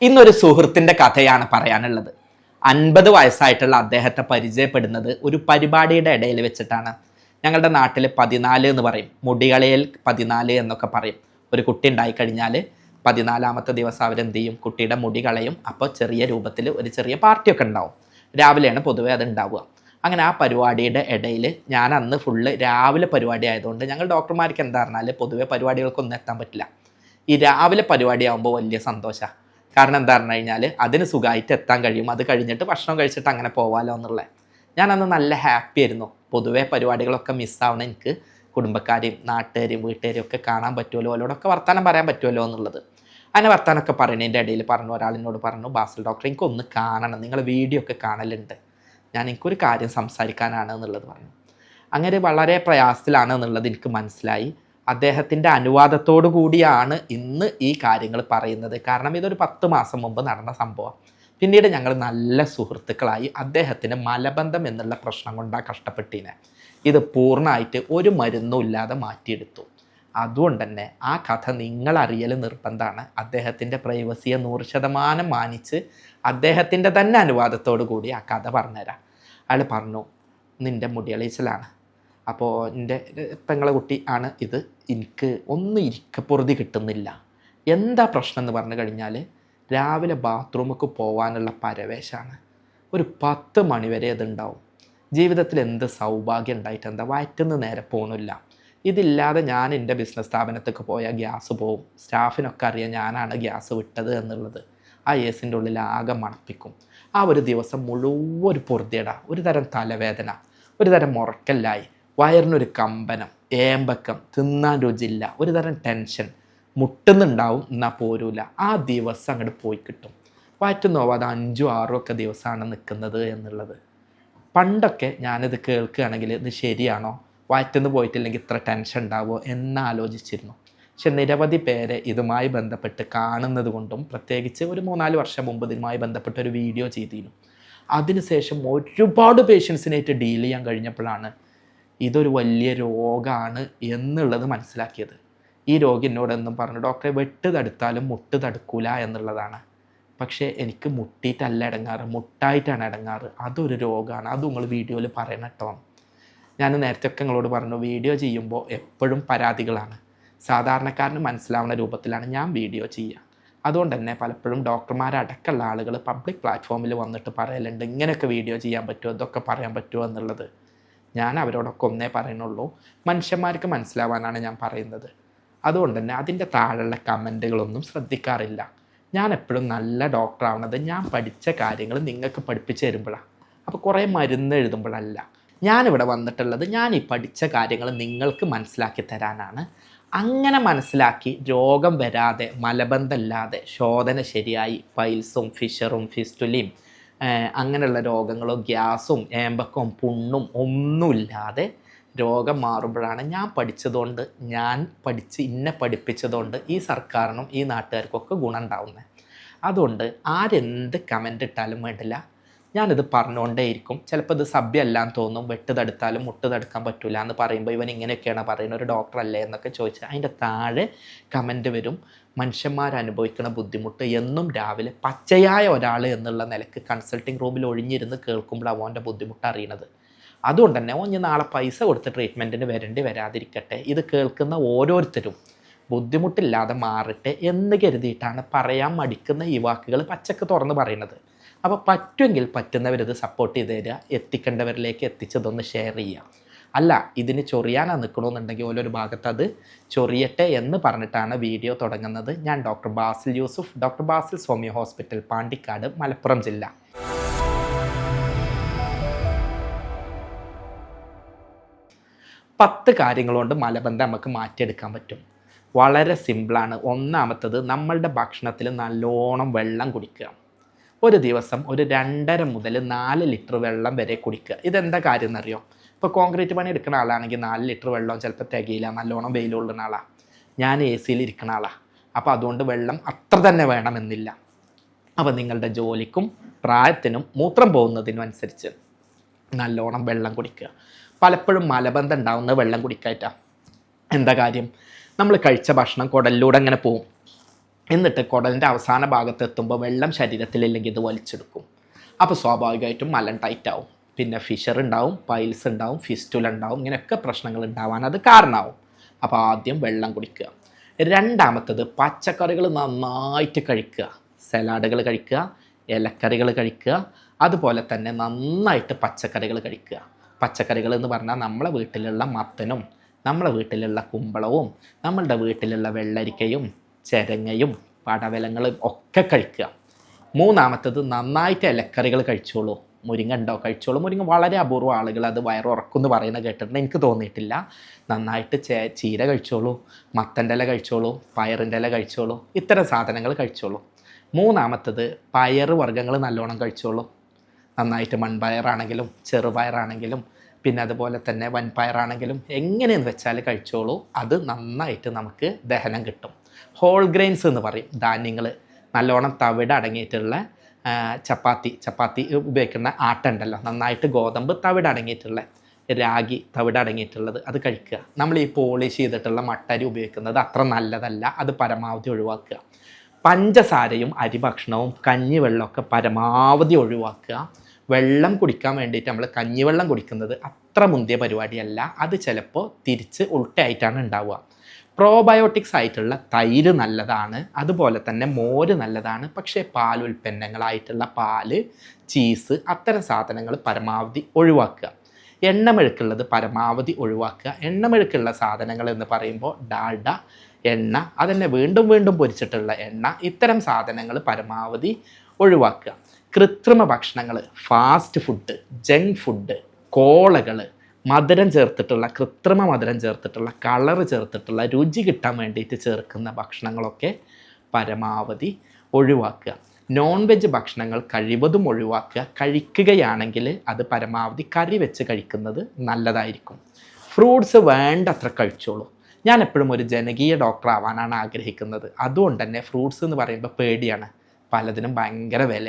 ഇന്നൊരു സുഹൃത്തിന്റെ കഥയാണ് പറയാനുള്ളത്. അൻപത് വയസ്സായിട്ടുള്ള അദ്ദേഹത്തെ പരിചയപ്പെടുന്നത് ഒരു പരിപാടിയുടെ ഇടയിൽ വെച്ചിട്ടാണ്. ഞങ്ങളുടെ നാട്ടിൽ പതിനാല് എന്ന് പറയും. മുടികളയിൽ പതിനാല് എന്നൊക്കെ പറയും. ഒരു കുട്ടി ഉണ്ടായിക്കഴിഞ്ഞാൽ പതിനാലാമത്തെ ദിവസം അവരെന്ത് ചെയ്യും കുട്ടിയുടെ മുടി കളയും. അപ്പോൾ ചെറിയ രൂപത്തിൽ ഒരു ചെറിയ പാർട്ടിയൊക്കെ ഉണ്ടാവും. രാവിലെയാണ് പൊതുവേ അത് ഉണ്ടാവുക. അങ്ങനെ ആ പരിപാടിയുടെ ഇടയിൽ ഞാൻ അന്ന് ഫുള്ള് രാവിലെ പരിപാടി ആയതുകൊണ്ട് ഞങ്ങൾ ഡോക്ടർമാർക്ക് എന്താ പറഞ്ഞാൽ പൊതുവേ പരിപാടികൾക്കൊന്നും എത്താൻ പറ്റില്ല. ഈ രാവിലെ പരിപാടി ആകുമ്പോൾ വലിയ സന്തോഷമാണ് കാരണം എന്താ പറഞ്ഞു കഴിഞ്ഞാൽ അതിന് സുഖമായിട്ട് എത്താൻ കഴിയും. അത് കഴിഞ്ഞിട്ട് ഭക്ഷണം കഴിച്ചിട്ട് അങ്ങനെ പോവാലോ എന്നുള്ളത് ഞാൻ അന്ന് നല്ല ഹാപ്പി ആയിരുന്നു. പൊതുവേ പരിപാടികളൊക്കെ മിസ്സാവണം എനിക്ക് കുടുംബക്കാരെയും നാട്ടുകാരെയും വീട്ടുകാരെയും ഒക്കെ കാണാൻ പറ്റുമല്ലോ അവരോടൊക്കെ വർത്തമാനം പറയാൻ പറ്റുമല്ലോ എന്നുള്ളത്. അങ്ങനെ വർത്താനമൊക്കെ പറയുന്നതിന്റെ ഇടയിൽ പറഞ്ഞു ഒരാളിനോട് പറഞ്ഞു ബാസിൽ ഡോക്ടർ എനിക്കൊന്ന് കാണണം. നിങ്ങൾ വീഡിയോ ഒക്കെ കാണലുണ്ട്. ഞാൻ എനിക്കൊരു കാര്യം സംസാരിക്കാനാണ് എന്നുള്ളത് പറഞ്ഞു. അങ്ങനെ വളരെ പ്രയാസത്തിലാണ് എന്നുള്ളത് എനിക്ക് മനസ്സിലായി. അദ്ദേഹത്തിന്റെ അനുവാദത്തോടു കൂടിയാണ് ഇന്ന് ഈ കാര്യങ്ങൾ പറയുന്നത്. കാരണം ഇതൊരു പത്ത് മാസം മുമ്പ് നടന്ന സംഭവം. പിന്നീട് ഞങ്ങൾ നല്ല സുഹൃത്തുക്കളായി അദ്ദേഹത്തിന് മലബന്ധം എന്നുള്ള പ്രശ്നം കൊണ്ടാണ് കഷ്ടപ്പെട്ടിനെ. ഇത് പൂർണമായിട്ട് ഒരു മരുന്നും ഇല്ലാതെ മാറ്റിയെടുത്തു. അതുകൊണ്ട് തന്നെ ആ കഥ നിങ്ങളറിയൽ നിർബന്ധമാണ്. അദ്ദേഹത്തിന്റെ പ്രൈവസിയെ നൂറ് ശതമാനം മാനിച്ച് അദ്ദേഹത്തിന്റെ തന്നെ അനുവാദത്തോടു കൂടി ആ കഥ പറഞ്ഞുതരാം. അയാൾ പറഞ്ഞു നിന്റെ മുടിയളീച്ചലാണ് അപ്പോൾ എന്റെ പെങ്ങളെ കുട്ടി ആണ് ഇത്. എനിക്ക് ഒന്നും ഇരിക്കപ്പുറതി കിട്ടുന്നില്ല. എന്താ പ്രശ്നം എന്ന് പറഞ്ഞു കഴിഞ്ഞാൽ രാവിലെ ബാത്റൂമിലേക്ക് പോകാനുള്ള പരവേശാണ്. ഒരു പത്ത് മണിവരെ ഇതുണ്ടാവും ജീവിതത്തിൽ എന്ത് സൗഭാഗ്യം ഉണ്ടായിട്ട് എന്താ വയറ്റുന്ന നേരെ പോകുന്നില്ല ഇതില്ലാതെ ഞാൻ എന്റെ ബിസിനസ് സ്ഥാപനത്തേക്ക് പോയാൽ ഗ്യാസ് പോവും. സ്റ്റാഫിനൊക്കെ അറിയാം ഞാനാണ് ഗ്യാസ് വിട്ടത് എന്നുള്ളത്. ആ ഏസിന്റെ ഉള്ളിൽ ആകെ മണപ്പിക്കും. ആ ഒരു ദിവസം മുഴുവൻ ഒരു പൊറുതിയട. ഒരു തരം തലവേദന. ഒരു തരം മുറക്കല്ലായി. വയറിനൊരു കമ്പനം ഏമ്പക്കം തിന്നാൻ രുചില്ല ഒരു തരം ടെൻഷൻ മുട്ടുന്നുണ്ടാവും എന്നാൽ പോരൂല. ആ ദിവസം അങ്ങോട്ട് പോയി കിട്ടും. വയറ്റ് നോവാതെ അഞ്ചും ആറും ഒക്കെ ദിവസമാണ് നിൽക്കുന്നത് എന്നുള്ളത്. പണ്ടൊക്കെ ഞാനിത് കേൾക്കുകയാണെങ്കിൽ ഇത് ശരിയാണോ? വയറ്റുന്ന് പോയിട്ടില്ലെങ്കിൽ ഇത്ര ടെൻഷൻ ഉണ്ടാവുമോ എന്ന് ആലോചിച്ചിരുന്നു. പക്ഷെ നിരവധി പേരെ ഇതുമായി ബന്ധപ്പെട്ട് കാണുന്നത് കൊണ്ടും പ്രത്യേകിച്ച് ഒരു മൂന്നാൽ വർഷം മുമ്പ് ഇതുമായി ബന്ധപ്പെട്ട ഒരു വീഡിയോ ചെയ്തിരുന്നു. അതിനുശേഷം ഒരുപാട് പേഷ്യൻസിനായിട്ട് ഡീൽ ചെയ്യാൻ കഴിഞ്ഞപ്പോഴാണ് ഇതൊരു വലിയ രോഗമാണ് എന്നുള്ളത് മനസ്സിലാക്കിയത്. ഈ രോഗി എന്നോടെന്നും പറഞ്ഞു ഡോക്ടറെ വെട്ട് തടുത്താലും മുട്ട് തടുക്കൂല എന്നുള്ളതാണ്. പക്ഷേ എനിക്ക് മുട്ടിയിട്ടല്ല ഇടങ്ങാറ്. മുട്ടായിട്ടാണ് ഇടങ്ങാറ്. അതൊരു രോഗമാണ് അത് നിങ്ങൾ വീഡിയോയിൽ പറയണം കേട്ടോ. ഞാൻ നേരത്തെ ഒക്കെ നിങ്ങളോട് പറഞ്ഞു വീഡിയോ ചെയ്യുമ്പോൾ എപ്പോഴും പരാതികളാണ്. സാധാരണക്കാരന് മനസ്സിലാവുന്ന രൂപത്തിലാണ് ഞാൻ വീഡിയോ ചെയ്യുക. അതുകൊണ്ട് തന്നെ പലപ്പോഴും ഡോക്ടർമാരടക്കമുള്ള ആളുകൾ പബ്ലിക് പ്ലാറ്റ്ഫോമിൽ വന്നിട്ട് പറയലുണ്ട് ഇങ്ങനെയൊക്കെ വീഡിയോ ചെയ്യാൻ പറ്റുമോ? ഇതൊക്കെ പറയാൻ പറ്റുമോ? എന്നുള്ളത്. ഞാൻ അവരോടൊക്കെ ഒന്നേ പറയുന്നുള്ളൂ. മനുഷ്യന്മാർക്ക് മനസ്സിലാവാനാണ് ഞാൻ പറയുന്നത്. അതുകൊണ്ട് തന്നെ അതിന്റെ താഴെയുള്ള കമന്റുകളൊന്നും ശ്രദ്ധിക്കാറില്ല. ഞാൻ എപ്പോഴും നല്ല ഡോക്ടറാവണത് ഞാൻ പഠിച്ച കാര്യങ്ങൾ നിങ്ങൾക്ക് പഠിപ്പിച്ച് തരുമ്പോഴാണ് അപ്പോൾ കുറേ മരുന്ന് എഴുതുമ്പോഴല്ല. ഞാനിവിടെ വന്നിട്ടുള്ളത് ഞാൻ ഈ പഠിച്ച കാര്യങ്ങൾ നിങ്ങൾക്ക് മനസ്സിലാക്കി തരാനാണ്. അങ്ങനെ മനസ്സിലാക്കി രോഗം വരാതെ മലബന്ധമില്ലാതെ ശോധന ശരിയായി പൈൽസും ഫിഷറും ഫിസ്റ്റുലിയും അങ്ങനെയുള്ള രോഗങ്ങളോ ഗ്യാസും ഏമ്പക്കവും പുണ്ണും ഒന്നുമില്ലാതെ രോഗം മാറുമ്പോഴാണ് ഞാൻ പഠിച്ചതുകൊണ്ട് ഞാൻ പഠിച്ച് ഇന്നെ പഠിപ്പിച്ചതുകൊണ്ട് ഈ സർക്കാരിനും ഈ നാട്ടുകാർക്കൊക്കെ ഗുണം ഉണ്ടാവുന്നത് അതുകൊണ്ട് ആരെന്ത് കമന്റ് ഇട്ടാലും വേണ്ടില്ല. ഞാനിത് പറഞ്ഞുകൊണ്ടേയിരിക്കും. ചിലപ്പോൾ ഇത് സഭ്യമല്ലാന്ന് തോന്നും. വെട്ട് തടുത്താലും മുട്ട് തടുക്കാൻ പറ്റില്ല എന്ന് പറയുമ്പോൾ ഇവൻ ഇങ്ങനെയൊക്കെയാണ് പറയുന്നത്. ഒരു ഡോക്ടർ അല്ലേ എന്നൊക്കെ ചോദിച്ചാൽ അതിന്റെ താഴെ കമന്റ് വരും. മനുഷ്യന്മാർ അനുഭവിക്കുന്ന ബുദ്ധിമുട്ട് എന്നും രാവിലെ പച്ചയായ ഒരാൾ എന്നുള്ള നിലയ്ക്ക് കൺസൾട്ടിങ് റൂമിൽ ഒഴിഞ്ഞിരുന്ന് കേൾക്കുമ്പോൾ അവന്റെ ബുദ്ധിമുട്ട് അറിയണത് അതുകൊണ്ട് തന്നെ ഒന്ന് നാളെ പൈസ കൊടുത്ത് ട്രീറ്റ്മെന്റിന് വരേണ്ടി വരാതിരിക്കട്ടെ. ഇത് കേൾക്കുന്ന ഓരോരുത്തരും ബുദ്ധിമുട്ടില്ലാതെ മാറട്ടെ എന്ന് കരുതിയിട്ടാണ് പറയാൻ മടിക്കുന്ന യുവാക്കുകൾ വാക്കുകൾ പച്ചക്ക് തുറന്ന് പറയുന്നത്. അപ്പോൾ പറ്റുമെങ്കിൽ പറ്റുന്നവരിത് സപ്പോർട്ട് ചെയ്ത് തരിക എത്തിക്കേണ്ടവരിലേക്ക് എത്തിച്ചതൊന്ന് ഷെയർ ചെയ്യുക അല്ല ഇതിന് ചൊറിയാനാണ് നിൽക്കണമെന്നുണ്ടെങ്കിൽ ഓരോരു ഭാഗത്ത് അത് ചൊറിയട്ടെ എന്ന് പറഞ്ഞിട്ടാണ് വീഡിയോ തുടങ്ങുന്നത്. ഞാൻ ഡോക്ടർ ബാസിൽ യൂസുഫ്. ഡോക്ടർ ബാസിൽ സ്വാമി ഹോസ്പിറ്റൽ പാണ്ടിക്കാട് മലപ്പുറം ജില്ല. പത്ത് കാര്യങ്ങൾ കൊണ്ട് മലബന്ധം നമുക്ക് മാറ്റിയെടുക്കാൻ പറ്റും. വളരെ സിമ്പിളാണ് ഒന്നാമത്തത് നമ്മളുടെ ഭക്ഷണത്തിൽ നല്ലോണം വെള്ളം കുടിക്കുക. ഒരു ദിവസം ഒരു രണ്ടര മുതൽ നാല് ലിറ്റർ വെള്ളം വരെ കുടിക്കുക. ഇതെന്താ കാര്യം എന്നറിയോ? ഇപ്പോൾ കോൺക്രീറ്റ് പണി എടുക്കുന്ന ആളാണെങ്കിൽ നാല് ലിറ്റർ വെള്ളം ചിലപ്പോൾ തികയില്ല നല്ലോണം വെയിലുള്ളുന്ന ആളാണ് ഞാൻ എ സിയിൽ ഇരിക്കുന്ന ആളാണ് അപ്പോൾ അതുകൊണ്ട് വെള്ളം അത്ര തന്നെ വേണമെന്നില്ല. അപ്പോൾ നിങ്ങളുടെ ജോലിക്കും പ്രായത്തിനും മൂത്രം പോകുന്നതിനും അനുസരിച്ച് നല്ലോണം വെള്ളം കുടിക്കുക. പലപ്പോഴും മലബന്ധം ഉണ്ടാവുന്നത് വെള്ളം കുടിക്കായിട്ടാണ് എന്താ കാര്യം? നമ്മൾ കഴിച്ച ഭക്ഷണം കുടലിലൂടെ അങ്ങനെ പോവും. എന്നിട്ട് കുടലിന്റെ അവസാന ഭാഗത്ത് എത്തുമ്പോൾ വെള്ളം ശരീരത്തിലില്ലെങ്കിൽ ഇത് വലിച്ചെടുക്കും. അപ്പോൾ സ്വാഭാവികമായിട്ടും മലം ടൈറ്റ് ആവും. പിന്നെ ഫിഷർ ഉണ്ടാവും പൈൽസ് ഉണ്ടാവും ഫിസ്റ്റുൽ ഉണ്ടാവും ഇങ്ങനെയൊക്കെ പ്രശ്നങ്ങൾ ഉണ്ടാവാൻ അത് കാരണമാവും. അപ്പോൾ ആദ്യം വെള്ളം കുടിക്കുക. രണ്ടാമത്തത് പച്ചക്കറികൾ നന്നായിട്ട് കഴിക്കുക. സലാഡുകൾ കഴിക്കുക ഇലക്കറികൾ കഴിക്കുക അതുപോലെ തന്നെ നന്നായിട്ട് പച്ചക്കറികൾ കഴിക്കുക. പച്ചക്കറികൾ എന്ന് പറഞ്ഞാൽ നമ്മളെ വീട്ടിലുള്ള മത്തനും നമ്മളെ വീട്ടിലുള്ള കുമ്പളവും നമ്മളുടെ വീട്ടിലുള്ള വെള്ളരിക്കയും ചെരങ്ങയും പടവലങ്ങളും ഒക്കെ കഴിക്കുക. മൂന്നാമത്തത് നന്നായിട്ട് ഇലക്കറികൾ കഴിച്ചോളൂ. മുരിങ്ങ ഉണ്ടോ? കഴിച്ചോളൂ. മുരിങ്ങ വളരെ അപൂർവ ആളുകൾ അത് വയറുറക്കുമെന്ന് പറയുന്നത് കേട്ടിട്ടുണ്ട്. എനിക്ക് തോന്നിയിട്ടില്ല. നന്നായിട്ട് ചേ ചീര കഴിച്ചോളൂ മത്തന്റെ ഇല കഴിച്ചോളൂ പയറിന്റെ ഇല കഴിച്ചോളൂ ഇത്തരം സാധനങ്ങൾ കഴിച്ചോളൂ. മൂന്നാമത്തത് പയർ വർഗങ്ങൾ നല്ലോണം കഴിച്ചോളൂ. നന്നായിട്ട് മൺപയറാണെങ്കിലും ചെറുപയറാണെങ്കിലും പിന്നെ അതുപോലെ തന്നെ വൻപയറാണെങ്കിലും എങ്ങനെയെന്ന് വെച്ചാൽ കഴിച്ചോളൂ. അത് നന്നായിട്ട് നമുക്ക് ദഹനം കിട്ടും. ഹോൾ ഗ്രെയിൻസ് എന്ന് പറയും. ധാന്യങ്ങൾ നല്ലോണം തവിട് അടങ്ങിയിട്ടുള്ള ചപ്പാത്തി. ചപ്പാത്തി ഉപയോഗിക്കുന്ന ആട്ടുണ്ടല്ലോ. നന്നായിട്ട് ഗോതമ്പ് തവിട് അടങ്ങിയിട്ടുള്ള രാഗി തവിട് അടങ്ങിയിട്ടുള്ളത് അത് കഴിക്കുക. നമ്മൾ ഈ പോളിഷ് ചെയ്തിട്ടുള്ള മട്ടരി ഉപയോഗിക്കുന്നത് അത്ര നല്ലതല്ല. അത് പരമാവധി ഒഴിവാക്കുക. പഞ്ചസാരയും അരിഭക്ഷണവും കഞ്ഞിവെള്ളമൊക്കെ പരമാവധി ഒഴിവാക്കുക. വെള്ളം കുടിക്കാൻ വേണ്ടിയിട്ട് നമ്മൾ കഞ്ഞിവെള്ളം കുടിക്കുന്നത് അത്ര മുന്തിയ പരിപാടിയല്ല. അത് ചിലപ്പോൾ തിരിച്ച് ഉൾട്ടയായിട്ടാണ് ഉണ്ടാവുക. പ്രോബയോട്ടിക്സ് ആയിട്ടുള്ള തൈര് നല്ലതാണ്. അതുപോലെ തന്നെ മോര് നല്ലതാണ്. പക്ഷേ പാൽ ഉൽപ്പന്നങ്ങളായിട്ടുള്ള പാൽ ചീസ് അത്തരം സാധനങ്ങൾ പരമാവധി ഒഴിവാക്കുക. എണ്ണമെഴുക്കുള്ളത് പരമാവധി ഒഴിവാക്കുക. എണ്ണമെഴുക്കുള്ള സാധനങ്ങൾ എന്ന് പറയുമ്പോൾ ഡാൽഡ എണ്ണ അതന്നെ വീണ്ടും വീണ്ടും പൊരിച്ചിട്ടുള്ള എണ്ണ ഇത്തരം സാധനങ്ങൾ പരമാവധി ഒഴിവാക്കുക. കൃത്രിമ ഭക്ഷണങ്ങൾ ഫാസ്റ്റ് ഫുഡ് ജങ്ക് ഫുഡ് കോളകൾ മധുരം ചേർത്തിട്ടുള്ള കൃത്രിമ മധുരം ചേർത്തിട്ടുള്ള കളർ ചേർത്തിട്ടുള്ള രുചി കിട്ടാൻ വേണ്ടിയിട്ട് ചേർക്കുന്ന ഭക്ഷണങ്ങളൊക്കെ പരമാവധി ഒഴിവാക്കുക. നോൺ വെജ് ഭക്ഷണങ്ങൾ കഴിവതും ഒഴിവാക്കുക. കഴിക്കുകയാണെങ്കിൽ അത് പരമാവധി കറി വെച്ച് കഴിക്കുന്നത് നല്ലതായിരിക്കും. ഫ്രൂട്ട്സ് വേണ്ടത്ര കഴിച്ചോളൂ. ഞാൻ എപ്പോഴും ഒരു ജനകീയ ഡോക്ടർ ആവാനാണ് ആഗ്രഹിക്കുന്നത്. അതുകൊണ്ട് തന്നെ ഫ്രൂട്ട്സ് എന്ന് പറയുമ്പോൾ പേടിയാണ്. പലതിനും ഭയങ്കര വില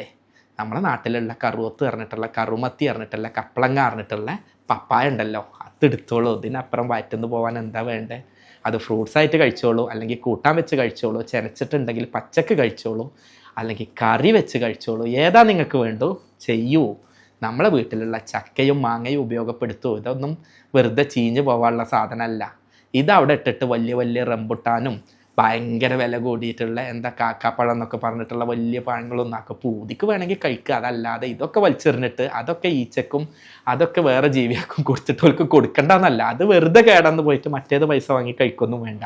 നമ്മുടെ നാട്ടിലുള്ള കറുവത്ത് പറഞ്ഞിട്ടുള്ള കറുമത്തി പറഞ്ഞിട്ടുള്ള കപ്പളങ്ങ പറഞ്ഞിട്ടുള്ള പപ്പായ ഉണ്ടല്ലോ. അതെടുത്തോളൂ ഇതിനപ്പുറം വയറ്റുന്ന് പോകാൻ എന്താ വേണ്ടേ? അത് ഫ്രൂട്ട്സ് ആയിട്ട് കഴിച്ചോളൂ. അല്ലെങ്കിൽ കൂട്ടാൻ വെച്ച് കഴിച്ചോളൂ. ചെനച്ചിട്ടുണ്ടെങ്കിൽ പച്ചക്ക് കഴിച്ചോളൂ. അല്ലെങ്കിൽ കറി വെച്ച് കഴിച്ചോളൂ. ഏതാ നിങ്ങൾക്ക് വേണ്ടു? ചെയ്യൂ. നമ്മളെ വീട്ടിലുള്ള ചക്കയും മാങ്ങയും ഉപയോഗപ്പെടുത്തൂ. ഇതൊന്നും വെറുതെ ചീഞ്ഞു പോകാനുള്ള സാധനമല്ല. ഇത് അവിടെ ഇട്ടിട്ട് വലിയ വലിയ റംബുട്ടാനും ഭയങ്കര വില കൂടിയിട്ടുള്ള എന്താ കാക്കാപ്പഴം എന്നൊക്കെ പറഞ്ഞിട്ടുള്ള വലിയ പഴങ്ങളൊന്നും ആക്കുക പൂതിക്ക് വേണമെങ്കിൽ കഴിക്കുക അതല്ലാതെ ഇതൊക്കെ വലിച്ചെറിഞ്ഞിട്ട് അതൊക്കെ ഈച്ചക്കും അതൊക്കെ വേറെ ജീവിയാക്കും കൊടുത്തിട്ട് അവർക്ക് കൊടുക്കണ്ടെന്നല്ല. അത് വെറുതെ കേടന്ന് പോയിട്ട് മറ്റേത് പൈസ വാങ്ങി കഴിക്കൊന്നും വേണ്ട.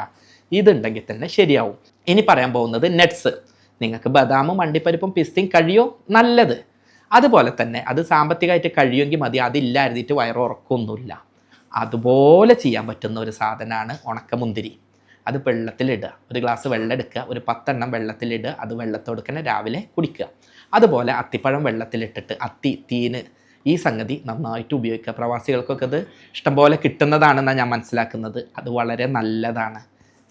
ഇതുണ്ടെങ്കിൽ തന്നെ ശരിയാവും. ഇനി പറയാൻ പോകുന്നത് നെറ്റ്സ് നിങ്ങൾക്ക് ബദാമും വണ്ടിപ്പരിപ്പും പിസ്തയും കഴിയോ? നല്ലത്. അതുപോലെ തന്നെ അത് സാമ്പത്തികമായിട്ട് കഴിയുമെങ്കിൽ മതി. അതില്ലായിരുന്നിട്ട് വയറുറക്കൊന്നുമില്ല അതുപോലെ ചെയ്യാൻ പറ്റുന്ന ഒരു സാധനമാണ് ഉണക്കമുന്തിരി. അത് വെള്ളത്തിലിടുക. ഒരു ഗ്ലാസ് വെള്ളം എടുക്കുക ഒരു പത്തെണ്ണം വെള്ളത്തിലിടുക. അത് വെള്ളത്തോടുക്കന്നെ രാവിലെ കുടിക്കുക. അതുപോലെ അത്തിപ്പഴം വെള്ളത്തിലിട്ടിട്ട് അത്തി തീന് ഈ സംഗതി നന്നായിട്ട് ഉപയോഗിക്കുക. പ്രവാസികൾക്കൊക്കെ അത് ഇഷ്ടംപോലെ കിട്ടുന്നതാണെന്നാണ് ഞാൻ മനസ്സിലാക്കുന്നത്. അത് വളരെ നല്ലതാണ്.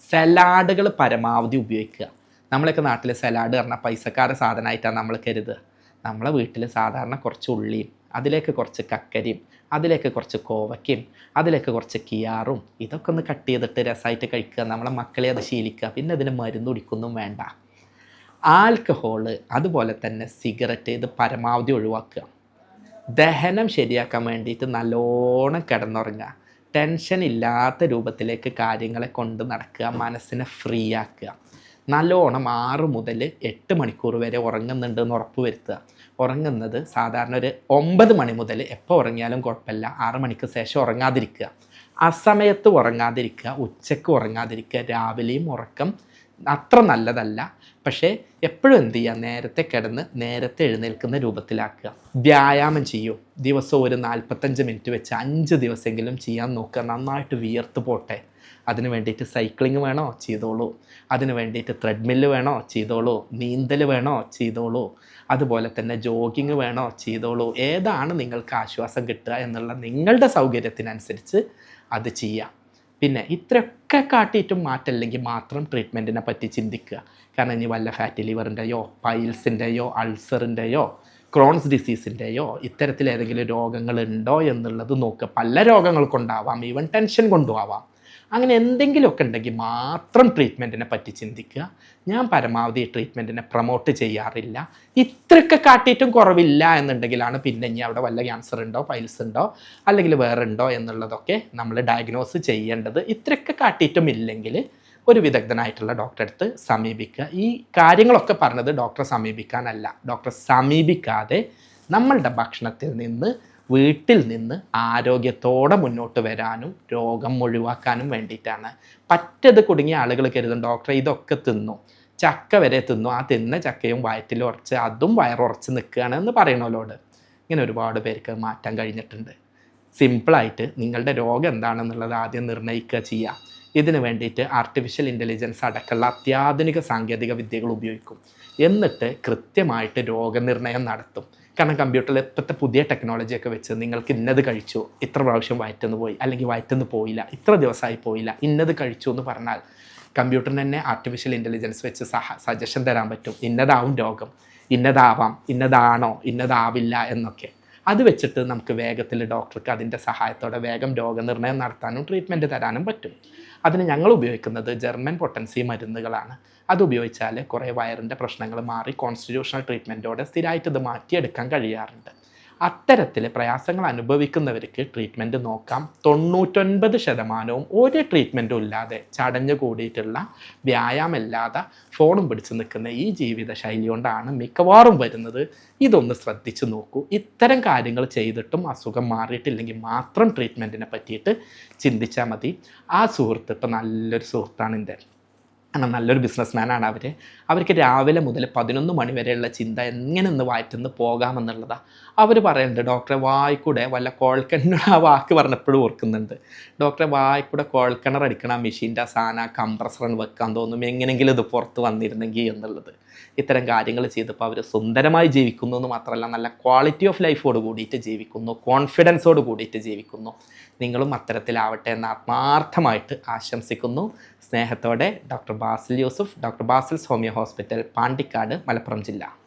സലാഡുകൾ പരമാവധി ഉപയോഗിക്കുക. നമ്മളൊക്കെ നാട്ടിൽ സലാഡ് പറഞ്ഞാൽ പൈസക്കാര സാധനമായിട്ടാണ് നമ്മൾ കരുതുക. നമ്മളെ വീട്ടിൽ സാധാരണ കുറച്ച് ഉള്ളിയും അതിലേക്ക് കുറച്ച് കക്കരിയും അതിലേക്ക് കുറച്ച് കോവയ്ക്കും അതിലേക്ക് കുറച്ച് കിയാറും ഇതൊക്കെ ഒന്ന് കട്ട് ചെയ്തിട്ട് രസമായിട്ട് കഴിക്കുക. നമ്മളെ മക്കളെ അത് ശീലിക്കുക. പിന്നെ അതിന് മരുന്ന് കുടിക്കൊന്നും വേണ്ട. ആൽക്കഹോൾ അതുപോലെ തന്നെ സിഗരറ്റ് ഇത് പരമാവധി ഒഴിവാക്കുക. ദഹനം ശരിയാക്കാൻ വേണ്ടിയിട്ട് നല്ലോണം കിടന്നുറങ്ങുക. ടെൻഷൻ ഇല്ലാത്ത രൂപത്തിലേക്ക് കാര്യങ്ങളെ കൊണ്ട് നടക്കുക. മനസ്സിനെ ഫ്രീ ആക്കുക. നല്ലോണം ആറ് മുതൽ എട്ട് മണിക്കൂർ വരെ ഉറങ്ങുന്നുണ്ടെന്ന് ഉറപ്പ് വരുത്തുക. ഉറങ്ങുന്നത് സാധാരണ ഒരു ഒമ്പത് മണി മുതൽ എപ്പോൾ ഉറങ്ങിയാലും കുഴപ്പമില്ല. ആറ് മണിക്ക് ശേഷം ഉറങ്ങാതിരിക്കുക. അസമയത്ത് ഉറങ്ങാതിരിക്കുക ഉച്ചയ്ക്ക് ഉറങ്ങാതിരിക്കുക രാവിലെയും ഉറക്കം അത്ര നല്ലതല്ല. പക്ഷേ എപ്പോഴും എന്ത് ചെയ്യുക? നേരത്തെ കിടന്ന് നേരത്തെ എഴുന്നേൽക്കുന്ന രൂപത്തിലാക്കുക. വ്യായാമം ചെയ്യൂ. ദിവസം ഒരു നാൽപ്പത്തഞ്ച് മിനിറ്റ് വെച്ച് അഞ്ച് ദിവസമെങ്കിലും ചെയ്യാൻ നോക്കുക. നന്നായിട്ട് വിയർത്ത് പോട്ടെ. അതിന് വേണ്ടിയിട്ട് സൈക്ലിംഗ് വേണോ? ചെയ്തോളൂ. അതിന് വേണ്ടിയിട്ട് ത്രെഡ്മില്ല് വേണോ? ചെയ്തോളൂ. നീന്തൽ വേണോ? ചെയ്തോളൂ. അതുപോലെ തന്നെ ജോഗിങ് വേണോ? ചെയ്തോളൂ. ഏതാണ് നിങ്ങൾക്ക് ആശ്വാസം കിട്ടുക എന്നുള്ള നിങ്ങളുടെ സൗകര്യത്തിനനുസരിച്ച് അത് ചെയ്യാം പിന്നെ ഇത്രയൊക്കെ കാട്ടിയിട്ടും മാറ്റമില്ലെങ്കിൽ മാത്രം ട്രീറ്റ്മെന്റിനെ പറ്റി ചിന്തിക്കുക. കാരണം ഇനി വല്ല ഫാറ്റി ലിവറിന്റെയോ പൈൽസിന്റെയോ അൾസറിന്റെയോ ക്രോൺസ് ഡിസീസിന്റെയോ ഇത്തരത്തിൽ ഏതെങ്കിലും രോഗങ്ങളുണ്ടോ എന്നുള്ളത് നോക്കുക. പല രോഗങ്ങൾക്കുണ്ടാവാം. ഈവൻ ടെൻഷൻ കൊണ്ടും ആവാം അങ്ങനെ എന്തെങ്കിലുമൊക്കെ ഉണ്ടെങ്കിൽ മാത്രം ട്രീറ്റ്മെന്റിനെ പറ്റി ചിന്തിക്കുക. ഞാൻ പരമാവധി ട്രീറ്റ്മെന്റിനെ പ്രൊമോട്ട് ചെയ്യാറില്ല. ഇത്രയൊക്കെ കാട്ടിയിട്ടും കുറവില്ല എന്നുണ്ടെങ്കിലാണ് പിന്നെ ഇനി അവിടെ വല്ല ക്യാൻസർ ഉണ്ടോ പൈൽസ് ഉണ്ടോ അല്ലെങ്കിൽ വേറെ ഉണ്ടോ എന്നുള്ളതൊക്കെ നമ്മൾ ഡയഗ്നോസ് ചെയ്യേണ്ടത്. ഇത്രയൊക്കെ കാട്ടിയിട്ടും ഇല്ലെങ്കിൽ ഒരു വിദഗ്ധനായിട്ടുള്ള ഡോക്ടറെ അടുത്ത് സമീപിക്കുക. ഈ കാര്യങ്ങളൊക്കെ പറഞ്ഞത് ഡോക്ടറെ സമീപിക്കാനല്ല. ഡോക്ടറെ സമീപിക്കാതെ നമ്മളുടെ ഭക്ഷണത്തിൽ നിന്ന് വീട്ടിൽ നിന്ന് ആരോഗ്യത്തോടെ മുന്നോട്ട് വരാനും രോഗം ഒഴിവാക്കാനും വേണ്ടിയിട്ടാണ്. പറ്റത് കുടുങ്ങിയ ആളുകൾ കരുതും ഡോക്ടറെ ഇതൊക്കെ തിന്നു. ചക്ക വരെ തിന്നു. ആ തിന്ന ചക്കയും വയറ്റിൽ ഉറച്ച് അതും വയറുറച്ച് നിൽക്കുകയാണ് എന്ന് പറയണവരോട് ഇങ്ങനെ ഒരുപാട് പേർക്ക് മാറ്റാൻ കഴിഞ്ഞിട്ടുണ്ട്. സിമ്പിളായിട്ട് നിങ്ങളുടെ രോഗം എന്താണെന്നുള്ളത് ആദ്യം നിർണയിക്കുക ചെയ്യുക. ഇതിന് വേണ്ടിയിട്ട് ആർട്ടിഫിഷ്യൽ ഇന്റലിജൻസ് അടക്കമുള്ള അത്യാധുനിക സാങ്കേതിക വിദ്യകൾ ഉപയോഗിക്കും. എന്നിട്ട് കൃത്യമായിട്ട് രോഗനിർണയം നടത്തും. കാരണം കമ്പ്യൂട്ടറിൽ ഇപ്പോഴത്തെ പുതിയ ടെക്നോളജിയൊക്കെ വെച്ച് നിങ്ങൾക്ക് ഇന്നത് കഴിച്ചു ഇത്ര പ്രാവശ്യം വയറ്റുന്ന് പോയി അല്ലെങ്കിൽ വയറ്റുന്ന് പോയില്ല ഇത്ര ദിവസമായി പോയില്ല ഇന്നത് കഴിച്ചു എന്ന് പറഞ്ഞാൽ കമ്പ്യൂട്ടറിന് തന്നെ ആർട്ടിഫിഷ്യൽ ഇന്റലിജൻസ് വെച്ച് സഹ സജഷൻ തരാൻ പറ്റും. ഇന്നതാവും രോഗം ഇന്നതാവാം ഇന്നതാണോ ഇന്നതാവില്ല എന്നൊക്കെ. അത് വെച്ചിട്ട് നമുക്ക് വേഗത്തിൽ ഡോക്ടർക്ക് അതിന്റെ സഹായത്തോടെ വേഗം രോഗനിർണയം നടത്താനും ട്രീറ്റ്മെന്റ് തരാനും പറ്റും. അതിന് ഞങ്ങൾ ഉപയോഗിക്കുന്നത് ജർമ്മൻ പൊട്ടൻസി മരുന്നുകളാണ്. അത് ഉപയോഗിച്ചാൽ കുറേ വയറിന്റെ പ്രശ്നങ്ങൾ മാറി കോൺസ്റ്റിറ്റ്യൂഷണൽ ട്രീറ്റ്മെന്റോടെ സ്ഥിരമായിട്ട് ഇത് മാറ്റിയെടുക്കാൻ കഴിയാറുണ്ട്. അത്തരത്തിൽ പ്രയാസങ്ങൾ അനുഭവിക്കുന്നവർക്ക് ട്രീറ്റ്മെന്റ് നോക്കാം. തൊണ്ണൂറ്റൊൻപത് ശതമാനവും ഒരു ട്രീറ്റ്മെന്റും ഇല്ലാതെ ചടഞ്ഞു കൂടിയിട്ടുള്ള വ്യായാമമില്ലാതെ ഫോണും പിടിച്ച് നിൽക്കുന്ന ഈ ജീവിത ശൈലി കൊണ്ടാണ് മിക്കവാറും വരുന്നത്. ഇതൊന്ന് ശ്രദ്ധിച്ചു നോക്കൂ. ഇത്തരം കാര്യങ്ങൾ ചെയ്തിട്ടും അസുഖം മാറിയിട്ടില്ലെങ്കിൽ മാത്രം ട്രീറ്റ്മെന്റിനെ പറ്റിയിട്ട് ചിന്തിച്ചാൽ മതി. ആ സുഹൃത്ത് ഇപ്പം നല്ലൊരു സുഹൃത്താണ് എന്റെ കാരണം നല്ലൊരു ബിസിനസ്മാനാണ് അവർ അവർക്ക് രാവിലെ മുതൽ പതിനൊന്ന് മണി വരെയുള്ള ചിന്ത എങ്ങനെ ഒന്ന് വയറ്റുന്ന് പോകാമെന്നുള്ളതാണ് അവർ പറയുന്നുണ്ട് ഡോക്ടറെ വായിക്കൂടെ? വല്ല കോൾക്കിണർ ആ വാക്ക് പറഞ്ഞപ്പോഴും ഓർക്കുന്നുണ്ട്. ഡോക്ടറെ വായിക്കൂടെ കോൾക്കിണർ അടിക്കണം മെഷീന്റെ സാധന കംപ്രസർ വെക്കാൻ തോന്നും. എങ്ങനെയെങ്കിലും ഇത് പുറത്ത് വന്നിരുന്നെങ്കിൽ എന്നുള്ളത്. ഇത്തരം കാര്യങ്ങൾ ചെയ്തപ്പോൾ അവർ സുന്ദരമായി ജീവിക്കുന്നു എന്ന് മാത്രമല്ല നല്ല ക്വാളിറ്റി ഓഫ് ലൈഫോട് കൂടിയിട്ട് ജീവിക്കുന്നു കോൺഫിഡൻസോട് കൂടിയിട്ട് ജീവിക്കുന്നു. നിങ്ങളും അത്തരത്തിലാവട്ടെ എന്ന് ആത്മാർത്ഥമായിട്ട് ആശംസിക്കുന്നു. സ്നേഹത്തോടെ doctor Basil Yusuf doctor Basil's homeo hospital Pandikkad Malappuram ജില്ല.